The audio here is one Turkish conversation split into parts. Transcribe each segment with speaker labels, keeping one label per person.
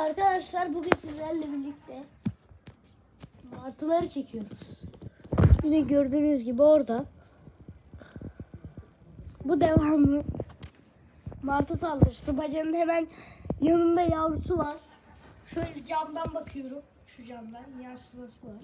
Speaker 1: Arkadaşlar bugün sizlerle birlikte martıları çekiyoruz. Yine gördüğünüz gibi orada. Bu devamlı martı saldırısı. Bacanın hemen yanında yavrusu var. Şöyle camdan bakıyorum. Şu camdan yansıması var.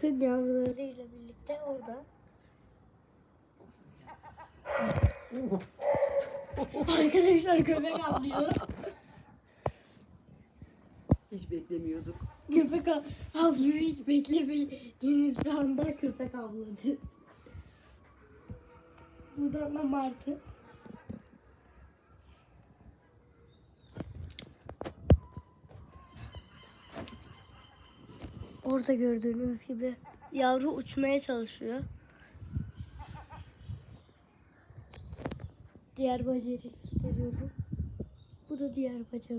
Speaker 1: Kız yavrularıyla birlikte orada. Arkadaşlar köpek avlıyor.
Speaker 2: Hiç beklemiyorduk.
Speaker 1: Köpek av- avlıyor hiç beklemediğiniz bir anda köpek avladı. Buradan da martı. Orada gördüğünüz gibi yavru uçmaya çalışıyor. Diğer bacayı gösteriyorum. Bu da diğer bacağı.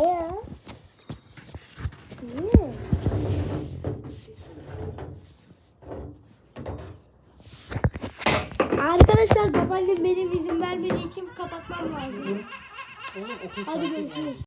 Speaker 1: Ee? Niye? Arkadaşlar babaannem benim izin vermediği için kapatmam lazım.
Speaker 2: Oğlum
Speaker 1: Hadi görüşürüz.